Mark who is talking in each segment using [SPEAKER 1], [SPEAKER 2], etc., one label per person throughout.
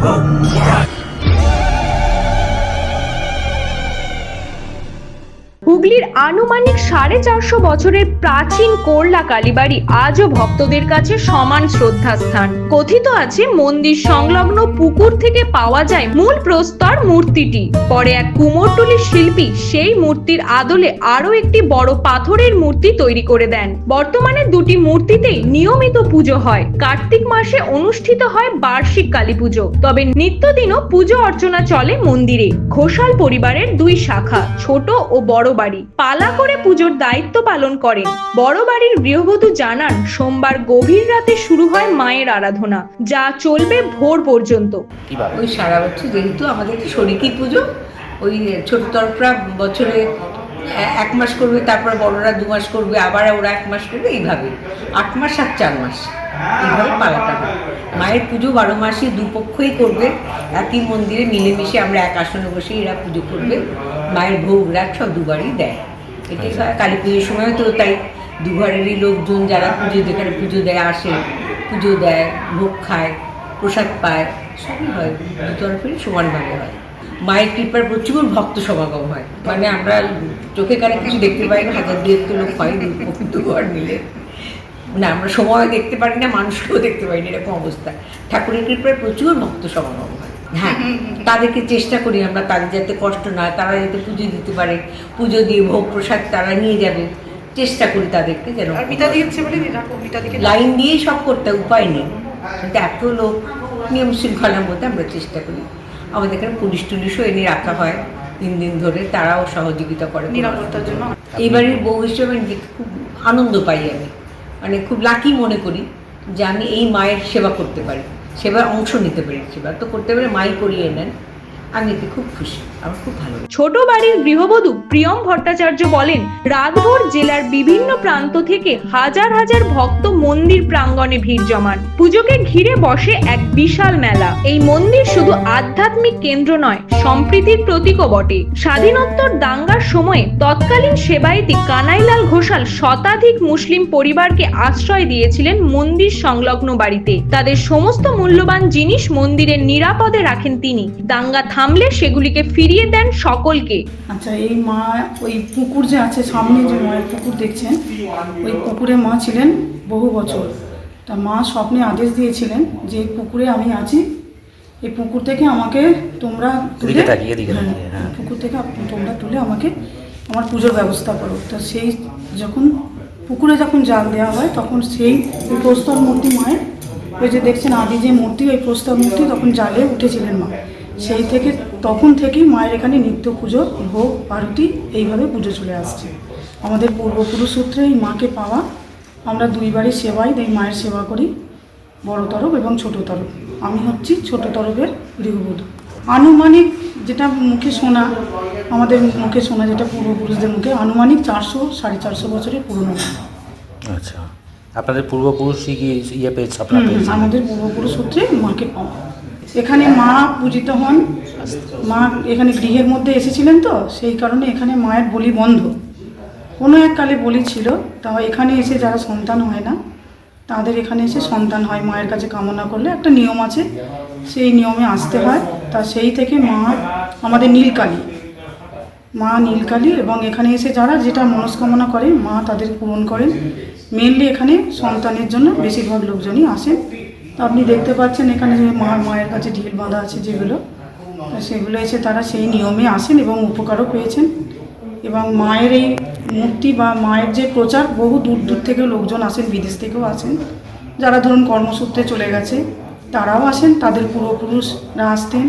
[SPEAKER 1] Boom! হুগলির আনুমানিক সাড়ে চারশো বছরের প্রাচীন কোরলা কালীবাড়ি আজও ভক্তদের কাছে সমান শ্রদ্ধাস্থান। কথিত আছে, মন্দির সংলগ্ন পুকুর থেকে পাওয়া যায় মূল প্রস্তর মূর্তিটি। পরে এক কুমোরটুলির শিল্পী সেই মূর্তির আদলে আরও একটি বড় পাথরের মূর্তি তৈরি করে দেন। বর্তমানে দুটি মূর্তিতেই নিয়মিত পুজো হয়। কার্তিক মাসে অনুষ্ঠিত হয় বার্ষিক কালী পুজো। তবে নিত্যদিনও পুজো অর্চনা চলে মন্দিরে। ঘোষাল পরিবারের দুই শাখা, ছোট ও বড় বাড়ি। পালা করে পুজোর দায়িত্ব পালন করেন। বড় বাড়ির গৃহবধূ জানান সোমবার গভীর রাতে শুরু হয় মায়ের আরাধনা যা চলবে ভোর পর্যন্ত।
[SPEAKER 2] ওই সারা বছর যেহেতু আমাদের শরিকি পুজো ওই ছোট তরফরা বছরে এক মাস করবে তারপর বড়রা দু মাস করবে আবার ওরা এক মাস করবে এইভাবে। আট মাস আর চার মাস। এইভাবে পালাটা হয়। মায়ের পুজো বারো মাসে দুপক্ষই করবে। একই মন্দিরে মিলেমিশে আমরা এক আসনে বসে এরা পুজো করবে। মায়ের ভোগ রাগ সব দুবারই দেয়। এটাই হয় কালী পুজোর সময় তো তাই দুঘরেরই লোকজন যারা পুজো যেখানে পুজো দেয় আসে পুজো দেয় ভোগ খায় প্রসাদ পায় সবই হয় দু তরফেরই সমানভাবে হয়। মায়ের কৃপার প্রচুর ভক্ত সমাগম হয়। মানে আমরা চোখে কানে কিছু দেখতে পাই না হাজার দুয়েক তো লোক হয় দুঘর মিলে। না আমরা সময় দেখতে পারি না মানুষকেও দেখতে পারি না এরকম অবস্থা। ঠাকুরের কৃপায় প্রচুর ভক্ত সমাগম। হয় তাদেরকে চেষ্টা করি আমরা তাদের যাতে কষ্ট না হয়, তারা যাতে পুজো দিতে পারে পুজো দিয়ে ভোগ প্রসাদ তারা নিয়ে যাবে চেষ্টা করি তাদেরকে যেন লাইন দিয়েই সব করতে উপায় নেই। কিন্তু এত লোক নিয়ম শৃঙ্খলার মধ্যে আমরা চেষ্টা করি। আমাদের এখানে পুলিশ টুলিশও এনে রাখা হয় তিন দিন ধরে তারাও সহযোগিতা করে
[SPEAKER 3] নিরাপত্তার জন্য।
[SPEAKER 2] এইবারের বউ হিসেবে নিজেকে খুব আনন্দ পাই আমি। মানে খুব লাকি মনে করি যে আমি এই মায়ের সেবা করতে পারি। সেবার অংশ নিতে পেরেছি, বা তো করতে পারে মাই করিয়ে নেন। আমি এতে খুব খুশি।
[SPEAKER 1] ছোট বাড়ির গৃহবধূ প্রিয়ম ভট্টাচার্য বলেন জেলার বিভিন্ন প্রান্ত থেকে হাজার হাজার ভক্ত মন্দির প্রাঙ্গণে ভিড় জমান। পুজোকে ঘিরে বসে এক বিশাল মেলা। এই মন্দির শুধু আধ্যাত্মিক কেন্দ্র নয়, সম্প্রীতির বটে। স্বাধীনোত্তর দাঙ্গার সময়ে তৎকালীন সেবায়েতি কানাইলাল ঘোষাল শতাধিক মুসলিম পরিবারকে আশ্রয় দিয়েছিলেন মন্দির সংলগ্ন বাড়িতে। তাদের সমস্ত মূল্যবান জিনিস মন্দিরের নিরাপদে রাখেন তিনি। দাঙ্গা থামলে সেগুলিকে ফিরিয়ে দেন সকলকে।
[SPEAKER 3] আচ্ছা এই মা ওই পুকুর যে আছে সামনে যে মায়ের পুকুর দেখছেন ওই পুকুরে মা ছিলেন বহু বছর। তা মা স্বপ্নে আদেশ দিয়েছিলেন যে এই পুকুরে আমি আছি। এই পুকুর থেকে আমাকে তোমরা তুলে হ্যাঁ,
[SPEAKER 4] হ্যাঁ।
[SPEAKER 3] পুকুর থেকে তোমরা তুলে আমাকে আমার পুজোর ব্যবস্থা করো। তো সেই যখন পুকুরে যখন জাল দেওয়া হয় তখন সেই ওই প্রস্তর মূর্তি মায়ের ওই যে দেখছেন আদি যে মূর্তি ওই প্রস্তর মূর্তি তখন জালে উঠেছিলেন মা। সেই থেকে তখন থেকেই মায়ের এখানে নিত্য পুজো ভোগ আরতি এইভাবে পুজো চলে আসছে। আমাদের পূর্বপুরুষ সূত্রে এই মাকে পাওয়া আমরা দুইবারই সেবাই এই মায়ের সেবা করি। বড় তরফ এবং ছোট তরফ। আমি হচ্ছি ছোট তরফের গৃহবধূ। আনুমানিক যেটা মুখে শোনা আমাদের মুখে শোনা যেটা পূর্বপুরুষদের মুখে আনুমানিক চারশো সাড়ে চারশো বছরের পুরনো।
[SPEAKER 4] আচ্ছা। আপনাদের পূর্বপুরুষই কি ইয়ে পেয়েছে
[SPEAKER 3] আমাদের পূর্বপুরুষ সূত্রে মাকে পাওয়া। এখানে মা পূজিত হন। মা এখানে গৃহের মধ্যে এসেছিলেন তো, সেই কারণে এখানে মায়ের বলি বন্ধ। কোনো এক কালে বলি ছিল তা এখানে এসে যারা সন্তান হয় না, তাদের এখানে এসে সন্তান হয় মায়ের কাছে কামনা করলে। একটা নিয়ম আছে, সেই নিয়মে আসতে হয়। তা সেই থেকে মা আমাদের নীলকালী। মা নীলকালী এবং এখানে এসে যারা যেটা মনস্কামনা করে, মা তাদের পূরণ করেন। মেনলি এখানে সন্তানের জন্য বেশিরভাগ লোকজনই আসেন। আপনি দেখতে পাচ্ছেন এখানে যে মা মায়ের কাছে ঢিল বাঁধা আছে যেগুলো সেগুলো এসে তারা সেই নিয়মে আসেন এবং উপকারও পেয়েছেন। এবং মায়ের এই মূর্তি বা মায়ের যে প্রচার, বহু দূর দূর থেকে লোকজন আসেন, বিদেশ থেকেও আসেন। যারা ধরুন কর্মসূত্রে চলে গেছে, তারাও আসেন, তাদের পূর্বপুরুষরা আসতেন,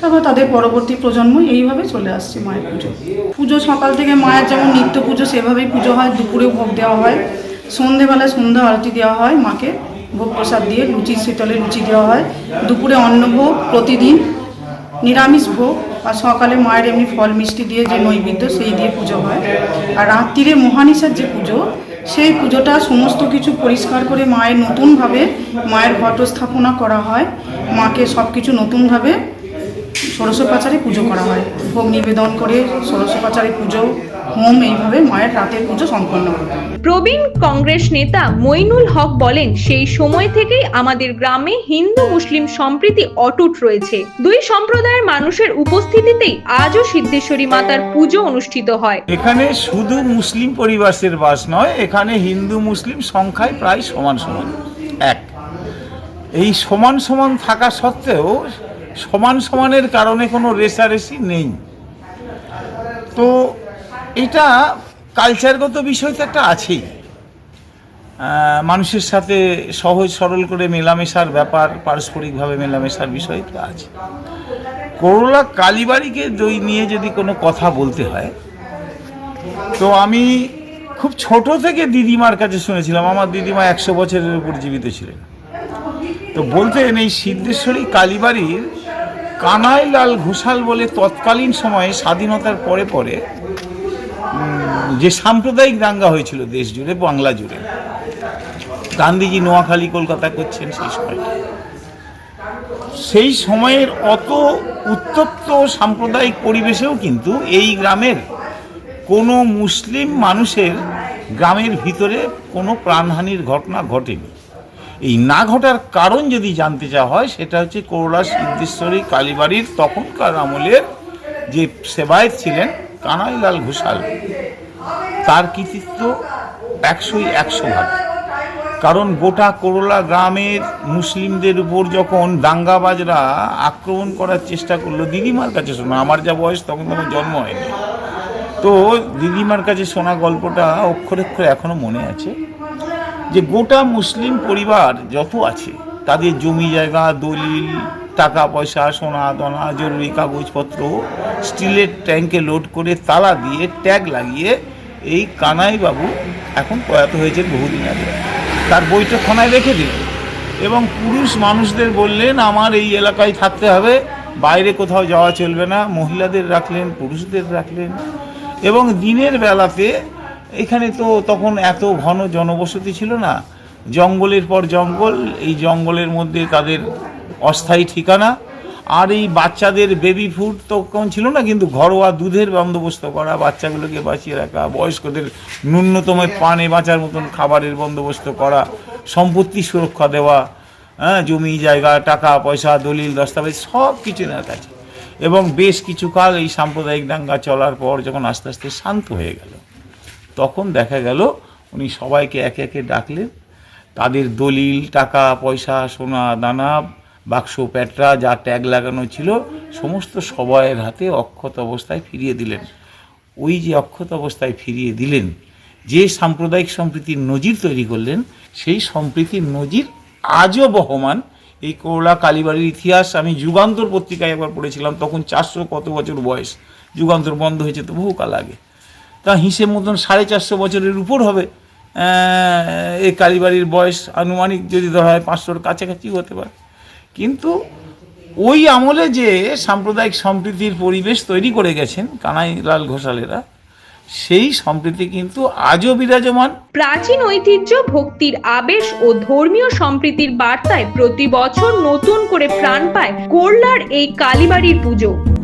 [SPEAKER 3] তারপর তাদের পরবর্তী প্রজন্ম এইভাবে চলে আসছে মায়ের পুজো। পুজো সকাল থেকে মায়ের যেমন নিত্য পুজো, সেভাবেই পুজো হয় দুপুরে ভোগ দেওয়া হয়, সন্ধেবেলায় সন্ধ্যা আরতি দেওয়া হয় মাকে। ভোগ প্রসাদ দিয়ে লুচি শীতলে লুচি দেওয়া হয়। দুপুরে অন্নভোগ প্রতিদিন, নিরামিষ ভোগ আর সকালে মায়ের এমনি ফল মিষ্টি দিয়ে যে নৈবেদ্য, সেই দিয়ে পুজো হয়। আর রাত্রিরে মহানিশার যে পুজো, সেই পুজোটা সমস্ত কিছু পরিষ্কার করে মায়ের নতুনভাবে মায়ের ঘট স্থাপনা করা হয়। মাকে সব কিছু নতুনভাবে ষোড়শোপাচারে পুজো করা হয়। ভোগ নিবেদন করে ষোড়শোপাচারে পুজো হোম এইভাবে মায়ের রাতের পুজো সম্পন্ন হয়।
[SPEAKER 1] প্রবীণ কংগ্রেস নেতা মইনুল হক বলেন সেই সময় থেকেই আমাদের গ্রামে হিন্দু মুসলিম সম্প্রীতি অটুট রয়েছে। দুই সম্প্রদায়ের মানুষের উপস্থিতিতেই আজও সিদ্ধেশ্বরী মাতার পুজো অনুষ্ঠিত হয়।
[SPEAKER 5] এখানে শুধু মুসলিম পরিবারের বাস নয় এখানে হিন্দু মুসলিম সংখ্যায় প্রায় সমান সমান এক। এই সমান সমান থাকা সত্ত্বেও সমান সমানের কারণে কোনো রেশারেশি নেই। তো এটা কালচারগত বিষয় তো একটা আছেই। মানুষের সাথে সহজ সরল করে মেলামেশার ব্যাপার, পারস্পরিকভাবে মেলামেশার বিষয় তো আছে। করোলা কালীবাড়িকে দই নিয়ে যদি কোনো কথা বলতে হয়, তো আমি খুব ছোট থেকে দিদিমার কাছে শুনেছিলাম, আমার দিদিমা একশো বছরের উপর জীবিত ছিলেন। তো বলতেন এই সিদ্ধেশ্বরী কালীবাড়ির কানাইলাল ঘোষাল বলে তৎকালীন সময়ে স্বাধীনতার পরে পরে যে সাম্প্রদায়িক দাঙ্গা হয়েছিল দেশ জুড়ে, বাংলা জুড়ে, গান্ধীজি নোয়াখালী, কলকাতা করছেন সেই সময়। সেই সময়ের অত উত্তপ্ত সাম্প্রদায়িক পরিবেশেও কিন্তু এই গ্রামের কোনো মুসলিম মানুষের গ্রামের ভিতরে কোনো প্রাণহানির ঘটনা ঘটেনি। এই না ঘটার কারণ যদি জানতে চাওয়া হয়, সেটা হচ্ছে করোলা সিদ্ধেশ্বরী কালীবাড়ির তখনকার আমলের যে সেবায়ত ছিলেন কানাইলাল ঘোষাল। তার কৃতিত্ব একশোই একশো ভাগ। কারণ গোটা করোলা গ্রামের মুসলিমদের উপর যখন দাঙ্গাবাজরা আক্রমণ করার চেষ্টা করল, দিদিমার কাছে শোনা, আমার যা বয়স তখন তখন জন্ম হয়নি। তো দিদিমার কাছে শোনা গল্পটা অক্ষরে অক্ষরে এখনও মনে আছে যে গোটা মুসলিম পরিবার যত আছে, তাদের জমি জায়গা, দলিল টাকা পয়সা সোনা দানা জরুরি কাগজপত্র স্টিলের ট্যাঙ্কে লোড করে তালা দিয়ে ট্যাগ লাগিয়ে এই কানাই বাবু এখন প্রয়াত হয়েছেন বহুদিন আগে। তার বইটা বৈঠকখানায় রেখে দিলেন এবং পুরুষ মানুষদের বললেন, আমার এই এলাকায় থাকতে হবে, বাইরে কোথাও যাওয়া চলবে না, মহিলাদের রাখলেন, পুরুষদের রাখলেন। এবং দিনের বেলাতে এখানে তো তখন এত ঘন জনবসতি ছিল না, জঙ্গলের পর জঙ্গল, এই জঙ্গলের মধ্যে তাদের অস্থায়ী ঠিকানা আর এই বাচ্চাদের বেবি ফুড তো কম ছিল না কিন্তু ঘরোয়া দুধের বন্দোবস্ত করা বাচ্চাগুলোকে বাঁচিয়ে রাখা বয়স্কদের ন্যূনতম পানে বাঁচার মতন খাবারের বন্দোবস্ত করা সম্পত্তি সুরক্ষা দেওয়া হ্যাঁ জমি জায়গা টাকা পয়সা দলিল দস্তাবেজ সব কিছু এনার কাছে। এবং বেশ কিছুকাল এই সাম্প্রদায়িক দাঙ্গা চলার পর যখন আস্তে আস্তে শান্ত হয়ে গেল তখন দেখা গেল উনি সবাইকে একে একে ডাকলেন। তাদের দলিল টাকা পয়সা সোনা দানা বাক্স প্যাটরা যা ট্যাগ লাগানো ছিল সমস্ত সবাইয়ের হাতে অক্ষত অবস্থায় ফিরিয়ে দিলেন। ওই যে অক্ষত অবস্থায় ফিরিয়ে দিলেন, যে সাম্প্রদায়িক সম্প্রীতির নজির তৈরি করলেন, সেই সম্প্রীতির নজির আজও বহমান। এই করলা কালীবাড়ির ইতিহাস আমি যুগান্তর পত্রিকায় একবার পড়েছিলাম, তখন চারশো কত বছর বয়স। যুগান্তর বন্ধ হয়েছে তো বহুকাল আগে। তা হিসেব মতন সাড়ে চারশো বছরের উপর হবে। এই কালীবাড়ির বয়স আনুমানিক যদি ধরা হয় পাঁচশোর কাছাকাছি হতে পারে। কিন্তু ওই আমলে যে সাম্প্রদায়িক সম্প্রীতির পরিবেশ তৈরি করে গেছেন কানাইলাল ঘোষালেরা, সেই সম্প্রীতি কিন্তু আজও বিরাজমান।
[SPEAKER 1] প্রাচীন ঐতিহ্য, ভক্তির আবেশ ও ধর্মীয় সম্প্রীতির বার্তায় প্রতি বছর নতুন করে প্রাণ পায় কোরলার এই কালীবাড়ির পুজো।